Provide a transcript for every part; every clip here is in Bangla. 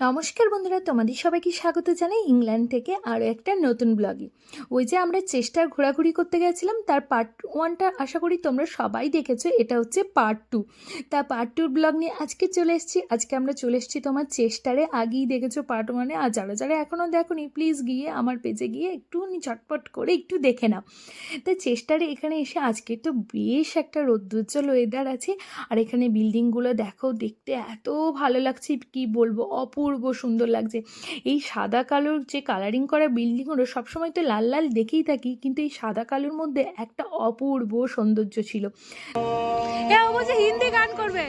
নমস্কার বন্ধুরা, তোমাদের সবাইকে স্বাগত জানাই ইংল্যান্ড থেকে আরও একটা নতুন ব্লগে ওই যে আমরা চেষ্টার ঘোরাঘুরি করতে গেছিলাম, তার পার্ট ওয়ানটা আশা করি তোমরা সবাই দেখেছ, এটা হচ্ছে পার্ট টু তা পার্ট টুর ব্লগ নিয়ে আজকে চলে এসেছি। আজকে আমরা চলে এসেছি তোমার চেষ্টারে, আগেই দেখেছ পার্ট ওয়ানে আর যারা যারা এখনও দেখোনি প্লিজ গিয়ে আমার পেজে গিয়ে একটু চটপট করে একটু দেখে নাও। তাই চেষ্টারে এখানে এসে আজকে তো বেশ একটা রৌদ্রোজ্জ্বল ওয়েদার আছে। আর এখানে বিল্ডিংগুলো দেখো, দেখতে এত ভালো লাগছে, কি বলব, অপূর্ব। সুন্দর লাগছে। এই সাদা কালোর যে কালারিং করা বিল্ডিংগুলো সবসময় তো লাল লাল দেখেই থাকি, কিন্তু এই সাদা কালোর মধ্যে একটা অপূর্ব সৌন্দর্য ছিল। হিন্দি গান করবে।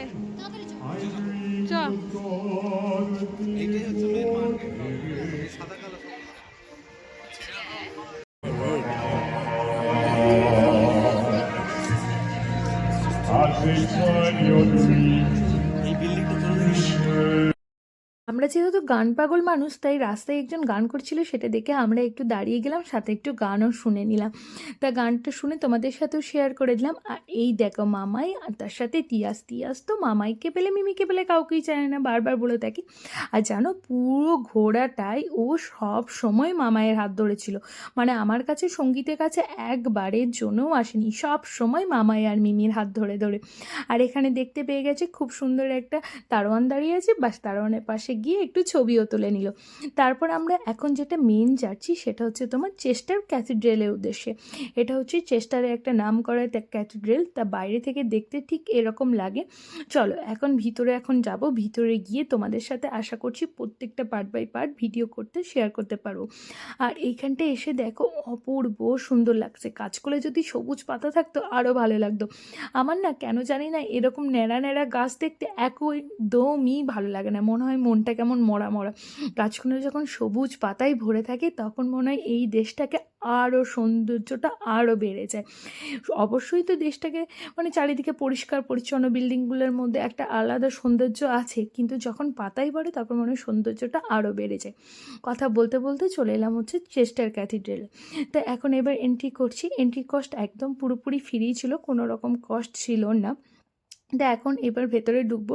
যেহেতু গান পাগল মানুষ, তাই রাস্তায় একজন গান করছিল, সেটা দেখে আমরা একটু দাঁড়িয়ে গেলাম, সাথে একটু গানও শুনে নিলাম। তা গানটা শুনে তোমাদের সাথেও শেয়ার করে দিলাম। আর এই দেখো মামাই, আর তার সাথে তিয়াস। তিয়াস তো মামাইকে পেলে, মিমিকে পেলে কাউকেই চায় না, বারবার বলে থাকি। আর জানো, পুরো ঘোড়াটাই ও সব সময় মামায়ের হাত ধরেছিল। মানে আমার কাছে, সঙ্গীতের কাছে একবারের জন্যও আসেনি, সব সময় মামাই আর মিমির হাত ধরে ধরে। আর এখানে দেখতে পেয়ে গেছে, খুব সুন্দর একটা দারোয়ান দাঁড়িয়ে আছে, বাস দারোয়ানের পাশে গিয়ে একটু ছবিও তুলে নিল। তারপর আমরা এখন যেটা মেন যাচ্ছি সেটা হচ্ছে তোমার চেস্টার ক্যাথিড্রেলের উদ্দেশ্যে। এটা হচ্ছে চেস্টারে একটা নাম করা ক্যাথিড্রেল তা বাইরে থেকে দেখতে ঠিক এরকম লাগে। চলো, এখন ভিতরে এখন যাব। ভিতরে গিয়ে তোমাদের সাথে আশা করছি প্রত্যেকটা পার্ট বাই পার্ট ভিডিও করতে শেয়ার করতে পারব। আর এইখানটা এসে দেখো, অপূর্ব সুন্দর লাগছে। কাজগুলো যদি সবুজ পাতা থাকতো আরও ভালো লাগতো। আমার না কেন জানি না এরকম ন্যাড়া ন্যাড়া গাছ দেখতে একদমই ভালো লাগে না। মনে হয় মনটা কেমন মরা মরা। গাছগুলো যখন সবুজ পাতায় ভরে থাকে, তখন মনে হয় এই দেশটাকে আরও সৌন্দর্যটা আরও বেড়ে যায়। অবশ্যই তো দেশটাকে মানে চারিদিকে পরিষ্কার, পরিচ্ছন্ন বিল্ডিংগুলোর মধ্যে একটা আলাদা সৌন্দর্য আছে, কিন্তু যখন পাতায় ভরে, তখন মনে হয় সৌন্দর্যটা আরও বেড়ে যায়। কথা বলতে বলতে চলে এলাম হচ্ছে চেস্টার ক্যাথিড্রেলে। তো এখন এবার এন্ট্রি করছি। এন্ট্রি কস্ট একদম পুরোপুরি ফ্রি ছিল, কোনো রকম কস্ট ছিল না। তো এখন এবার ভেতরে ঢুকবো।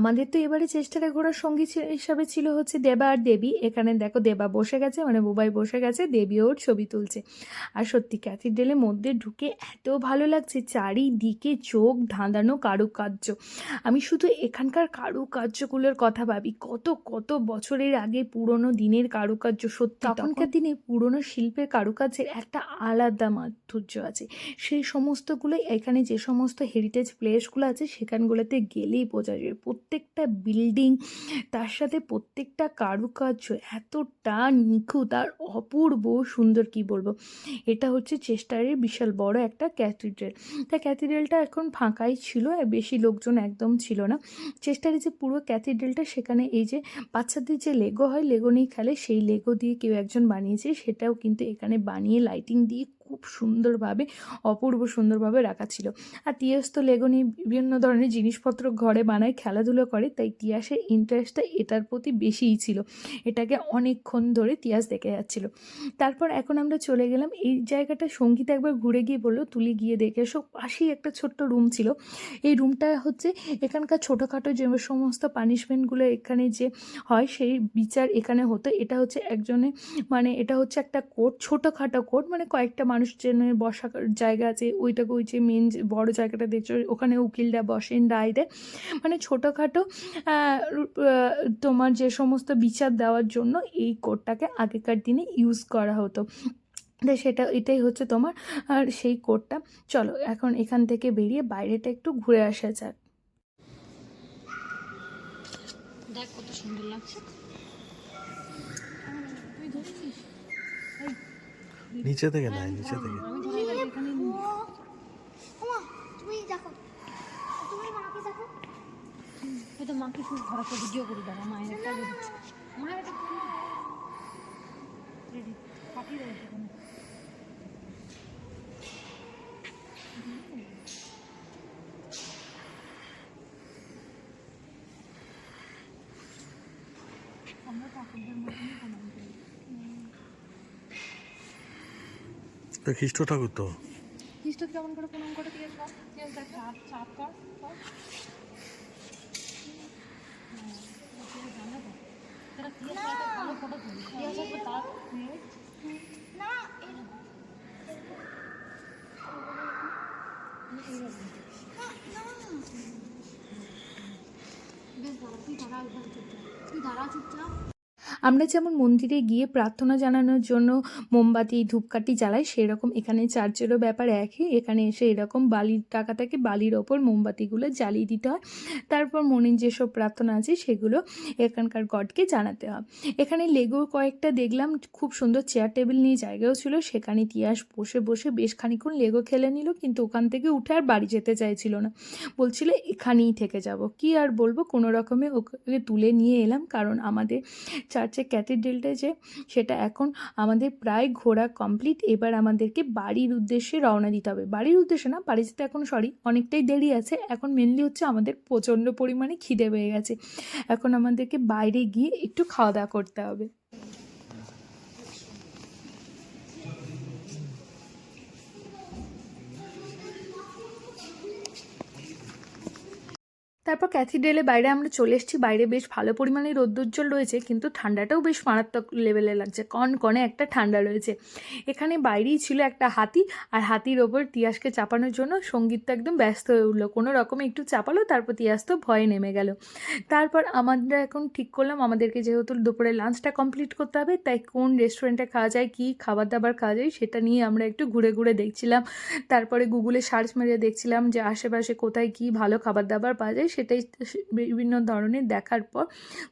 আমাদের তো এবারে চেষ্টাটা ঘোরার সঙ্গী হিসাবে ছিল হচ্ছে দেবা আর দেবী। এখানে দেখো দেবা বসে গেছে মানে বুবাই বসে গেছে দেবী ওর ছবি তুলছে। আর সত্যি ক্যাথিড্রেলের মধ্যে ঢুকে এত ভালো লাগছে চারিদিকে চোখ ধাঁধানো কারুকার্য। আমি শুধু এখানকার কারুকার্যগুলোর কথা ভাবি কত কত বছরের আগে পুরনো দিনের কারুকার্য সত্যি তখনকার দিনে পুরনো শিল্পের কারুকার্যের একটা আলাদা মাধুর্য আছে। সেই সমস্তগুলো এখানে যে সমস্ত হেরিটেজ প্লেসগুলো আছে সেখানগুলোতে গেলেই বোঝা যায় প্রত্যেকটা বিল্ডিং তার সাথে প্রত্যেকটা কারুকার্য এতটা নিখুঁত আর অপূর্ব সুন্দর কি বলব? এটা হচ্ছে চেস্টারের বিশাল বড় একটা ক্যাথিড্রেল তা ক্যাথিড্রেলটা এখন ফাঁকাই ছিল বেশি লোকজন একদম ছিল না। চেস্টারে যে পুরো ক্যাথিড্রেলটা সেখানে এই যে বাচ্চাদের যে লেগো হয় লেগো নিয়ে খেলে, সেই লেগো দিয়ে কেউ একজন বানিয়েছে, সেটাও কিন্তু এখানে বানিয়ে লাইটিং দিয়ে খুব সুন্দরভাবে, অপূর্ব সুন্দরভাবে রাখা ছিল। আর তিয়াস তো লেগো নিয়ে বিভিন্ন ধরনের জিনিসপত্র ঘরে বানায়, খেলাধুলো করে, তাই তিয়াসের ইন্টারেস্টটা এটার প্রতি বেশিই ছিল। এটাকে অনেকক্ষণ ধরে তিয়াস দেখে যাচ্ছিল। তারপর এখন আমরা চলে গেলাম, এই জায়গাটা সংগীত একবার ঘুরে গিয়ে বলল, তুলি গিয়ে দেখে এসো। পাশেই একটা ছোট্ট রুম ছিল। এই রুমটা হচ্ছে এখানকার ছোটোখাটো যে সমস্ত পানিশমেন্টগুলো এখানে যে হয়, সেই বিচার এখানে হতো। এটা হচ্ছে একজনে মানে এটা হচ্ছে একটা কোর্ট ছোটোখাটো কোর্ট মানে কয়েকটা মানুষজনের বসার জায়গা আছে ওইটাকে ওই যে মেন বড় জায়গাটা দেখছ, ওখানে উকিলরা বসেন রায় মানে ছোটোখাটো তোমার যে সমস্ত বিচার দেওয়ার জন্য এই কোর্টটাকে আগেকার দিনে ইউজ করা হতো। তো সেটা, এটাই হচ্ছে তোমার, আর সেই কোর্টটা চলো, এখন এখান থেকে বেরিয়ে বাইরেটা একটু ঘুরে আসা যাক। দেখ কত সুন্দর লাগছে। নিচে থেকে না নিচে থেকে। মাকে শুধু ঘরে ভিডিও করে দাঁড়া মায়ের একটা মায়ের একটা পাঠিয়ে আমরা ঠাকুরদের মতনই প্রণাম তা খ্রিস্ট ঠাকুর তো খ্রিস্ট কেমন করে প্রণাম করে দিয়ে চাপ চাপ কর? তুই দাঁড়া চুপচাপ তুই দাঁড়া চুপচাপ। আমরা যেমন মন্দিরে গিয়ে প্রার্থনা জানানোর জন্য মোমবাতি, ধূপকাঠি জ্বালাই, সেরকম এখানে চার্চেরও ব্যাপার একই। এখানে এসে এরকম বালির টাকা থাকে বালির ওপর মোমবাতিগুলো জ্বালিয়ে দিতে হয়। তারপর মনের যেসব প্রার্থনা আছে সেগুলো এখানকার গডকে জানাতে হয়। এখানে লেগো কয়েকটা দেখলাম, খুব সুন্দর চেয়ার টেবিল নিয়ে জায়গাও ছিল। সেখানে তিয়াস বসে বসে বেশ খানিক্ষণ লেগো খেলে নিল, কিন্তু ওখান থেকে উঠে আর বাড়ি যেতে চাইছিল না। বলছিল, এখানেই থেকে যাব। কি আর বলব, কোনো রকমে ওকে তুলে নিয়ে এলাম, কারণ আমাদের চার্চের ক্যাথিড্রেলটা যে, সেটা এখন আমাদের প্রায় ঘোরা কমপ্লিট এবার আমাদেরকে বাড়ির উদ্দেশ্যে রওনা দিতে হবে। বাড়ির উদ্দেশ্যে না বাড়ি যেতে এখন সরি অনেকটাই দেরি আছে। এখন মেনলি হচ্ছে আমাদের প্রচণ্ড পরিমাণে খিদে পেয়ে গেছে। এখন আমাদেরকে বাইরে গিয়ে একটু খাওয়া দাওয়া করতে হবে। তারপর ক্যাথিড্রেলে বাইরে আমরা চলে এসেছি। বাইরে বেশ ভালো পরিমাণে রোদ্দুজ্জ্বল রয়েছে, কিন্তু ঠান্ডাটাও বেশ মারাত্মক লেভেলে লাগছে। কন কনে একটা ঠান্ডা রয়েছে। এখানে বাইরেই ছিল একটা হাতি, আর হাতির ওপর তিয়াসকে চাপানোর জন্য সংগীত তো একদম ব্যস্ত হয়ে উঠল। কোনো রকমে একটু চাপালো, তারপর তিয়াস তো ভয়ে নেমে গেল। তারপর আমরা এখন ঠিক করলাম, আমাদেরকে যেহেতু দুপুরে লাঞ্চটা কমপ্লিট করতে হবে, তাই কোন রেস্টুরেন্টে খাওয়া যায়, কী খাবার দাবার খাওয়া যায়, সেটা নিয়ে আমরা একটু ঘুরে ঘুরে দেখছিলাম। তারপরে গুগলে সার্চ মেরে দেখছিলাম যে আশেপাশে কোথায় কী ভালো খাবার দাবার পাওয়া যায় সেটাই বিভিন্ন ধরনের দেখার পর,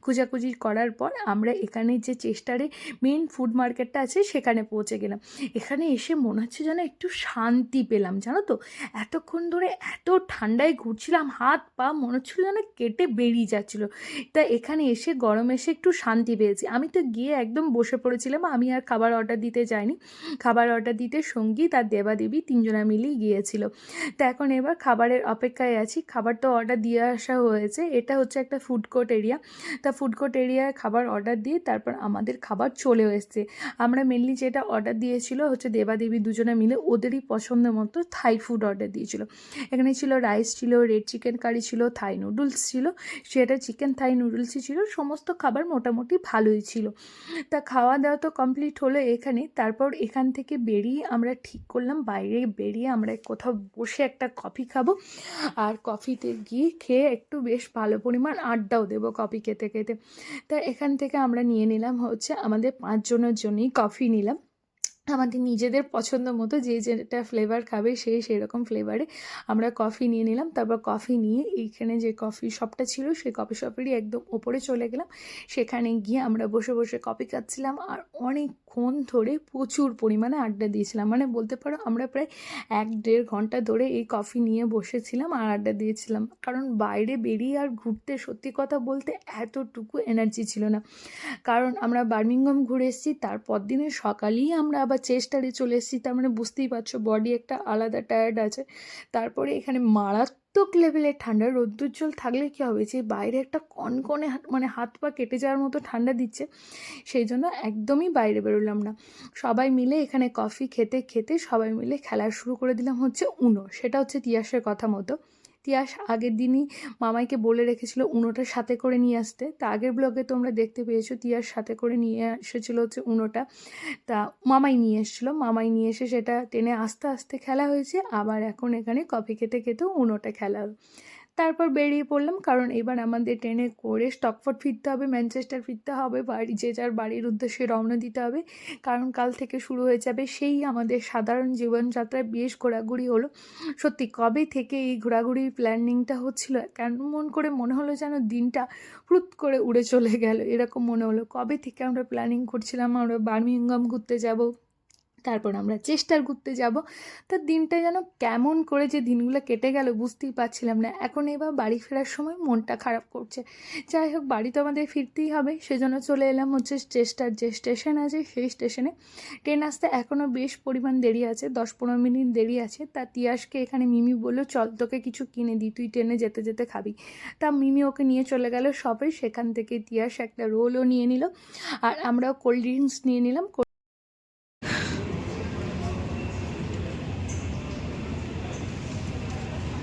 খোঁজাখুঁজি করার পর আমরা এখানে যে চেষ্টারে মেন ফুড মার্কেটটা আছে সেখানে পৌঁছে গেলাম। এখানে এসে মনে হচ্ছে যেন একটু শান্তি পেলাম, জানো তো? এতক্ষণ ধরে এত ঠান্ডায় ঘুরছিলাম, হাত পা মনে হচ্ছিল যেন কেটে বেরিয়ে যাচ্ছিল। তা এখানে এসে গরমে এসে একটু শান্তি পেয়েছি। আমি তো গিয়ে একদম বসে পড়েছিলাম, আমি আর খাবার অর্ডার দিতে যাইনি। খাবার অর্ডার দিতে সংগীত আর দেবাদেবী তিনজনা মিলেই গিয়েছিল। তা এখন এবার খাবারের অপেক্ষায় আছি। খাবার তো অর্ডার দিয়ে আসা হয়েছে এটা হচ্ছে একটা ফুড কোর্ট এরিয়া তা ফুড কোর্ট এরিয়ায় খাবার অর্ডার দিয়ে তারপর আমাদের খাবার চলে এসছে। আমরা মেনলি যেটা অর্ডার দিয়েছিল হচ্ছে দেবাদেবী দুজনে মিলে ওদেরই পছন্দ মতো থাই ফুড অর্ডার দিয়েছিল। এখানে ছিল রাইস ছিল রেড চিকেন কারি ছিল থাই নুডলস ছিল। সেটা চিকেন থাই নুডলসই ছিল। সমস্ত খাবার মোটামুটি ভালোই ছিল। তা খাওয়া দাওয়া তো কমপ্লিট হলো এখানে। তারপর এখান থেকে বেরিয়ে আমরা ঠিক করলাম, বাইরে বেরিয়ে আমরা কোথাও বসে একটা কফি খাব। আর কফিতে গিয়ে খেয়ে একটু বেশ ভালো পরিমাণ আড্ডাও দেবো কফি খেতে খেতে। তা এখান থেকে আমরা নিয়ে নিলাম হচ্ছে আমাদের পাঁচজনের জন্যই কফি নিলাম। আমাদের নিজেদের পছন্দ মতো যে যেটা ফ্লেভার খাবে সে সেরকম ফ্লেভারে আমরা কফি নিয়ে নিলাম। তারপর কফি নিয়ে এইখানে যে কফি শপটা ছিল সেই কফি শপেরই একদম ওপরে চলে গেলাম। সেখানে গিয়ে আমরা বসে বসে কফি খাচ্ছিলাম আর অনেকক্ষণ ধরে প্রচুর পরিমাণে আড্ডা দিয়েছিলাম। মানে বলতে পারো আমরা প্রায় এক দেড় ঘণ্টা ধরে এই কফি নিয়ে বসেছিলাম আর আড্ডা দিয়েছিলাম। কারণ বাইরে বেরিয়ে আর ঘুরতে সত্যি কথা বলতে এতটুকু এনার্জি ছিল না। কারণ আমরা বার্মিংহাম ঘুরে এসেছি, তারপর দিনের সকালেই আমরা আবার চেস্টারে চলে এসেছি। তার মানে বুঝতেই পারছ বডি একটা আলাদা টায়ার্ড আছে। তারপরে এখানে মারাত্মক লেভেলের ঠান্ডা রোদ্দুজ্জ্বল থাকলে কী হবে? যে বাইরে একটা কনকনে মানে হাত পা কেটে যাওয়ার মতো ঠান্ডা দিচ্ছে, সেই জন্য একদমই বাইরে বেরোলাম না। সবাই মিলে এখানে কফি খেতে খেতে সবাই মিলে খেলা শুরু করে দিলাম হচ্ছে উনো। সেটা হচ্ছে তিয়াসের কথা মতো। তিয়াস আগের দিনই মামাইকে বলে রেখেছিল উনোটা সাথে করে নিয়ে আসতে। তা আগের ব্লগে তোমরা দেখতে পেয়েছ তিয়াস সাথে করে নিয়ে এসেছিল হচ্ছে উনোটা। তা মামাই নিয়ে এসেছিল। মামাই নিয়ে এসে সেটা টেনে আস্তে আস্তে খেলা হয়েছে। আবার এখন এখানে কফি খেতে খেতেও উনোটা খেলা তারপর বেরিয়ে পড়লাম। কারণ এবার আমাদের ট্রেনে করে স্টকফোর্ড ফিরতে হবে ম্যানচেস্টার ফিরতে হবে, বাড়ি, যে যার বাড়ির উদ্দেশ্যে রওনা দিতে হবে। কারণ কাল থেকে শুরু হয়ে যাবে সেই আমাদের সাধারণ জীবনযাত্রায় বেশ ঘোরাঘুরি হলো। সত্যি, কবে থেকে এই ঘোরাঘুরির প্ল্যানিংটা হচ্ছিল? কেমন করে মনে হলো যেন দিনটা হুট করে উড়ে চলে গেল? এরকম মনে হলো। কবে থেকে আমরা প্ল্যানিং করছিলাম? আমরা বার্মিংহাম ঘুরতে যাব? তারপর আমরা চেষ্টার ঘুরতে যাব। তা দিনটা যেন কেমন করে যে দিনগুলো কেটে গেল বুঝতেই পারছিলাম না। এখন এবার বাড়ি ফেরার সময় মনটা খারাপ করছে। যাই হোক, বাড়ি তো আমাদের ফিরতেই হবে। সেজন্য চলে এলাম হচ্ছে চেষ্টার যে স্টেশন আছে, সেই স্টেশনে। ট্রেন আসতে এখনও বেশ পরিমাণ দেরি আছে দশ পনেরো মিনিট দেরি আছে। তা তিয়াসকে এখানে মিমি বলল, চল তোকে কিছু কিনে দিই, তুই ট্রেনে যেতে যেতে খাবি। তা মিমি ওকে নিয়ে চলে গেল শপে। সেখান থেকে তিয়াস একটা রোলও নিয়ে নিল। আর আমরাও কোল্ড ড্রিঙ্কস নিয়ে নিলাম।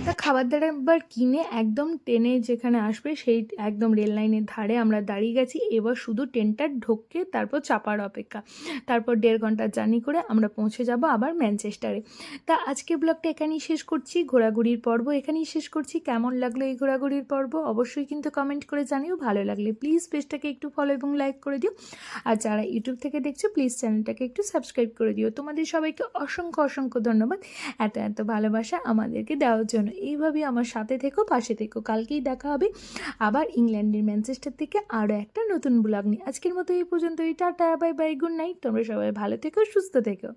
তা খাবার দাবার কিনে একদম ট্রেনে যেখানে আসবে, সেই একদম রেল লাইনের ধারে আমরা দাঁড়িয়ে গেছি। এবার শুধু ট্রেনটা ঢোকে তারপর চাপার অপেক্ষা। তারপর দেড় ঘণ্টার জার্নি করে আমরা পৌঁছে যাব আবার ম্যানচেস্টারে। তা আজকে ব্লগটা এখানেই শেষ করছি। ঘোরাঘুরির পর্ব এখানেই শেষ করছি। কেমন লাগল এই ঘোরাঘুরির পর্ব? অবশ্যই কিন্তু কমেন্ট করে জানিও। ভালো লাগলে প্লিজ পেজটাকে একটু ফলো এবং লাইক করে দিও। আর যারা ইউটিউব থেকে দেখছ প্লিজ চ্যানেলটাকে একটু সাবস্ক্রাইব করে দিও। তোমাদের সবাইকে অসংখ্য অসংখ্য ধন্যবাদ। এত এত ভালোবাসা আমাদেরকে দেওয়ার জন্য। এইভাবেই আমার সাথে থেকো, পাশে থেকো। কালকেই দেখা হবে আবার ইংল্যান্ডের ম্যানচেস্টার থেকে আরও একটা নতুন ব্লগ নিয়ে। আজকের মতো এই পর্যন্ত এই tata, bye bye, good night. তোমরা সবাই ভালো থেকো, সুস্থ থেকো।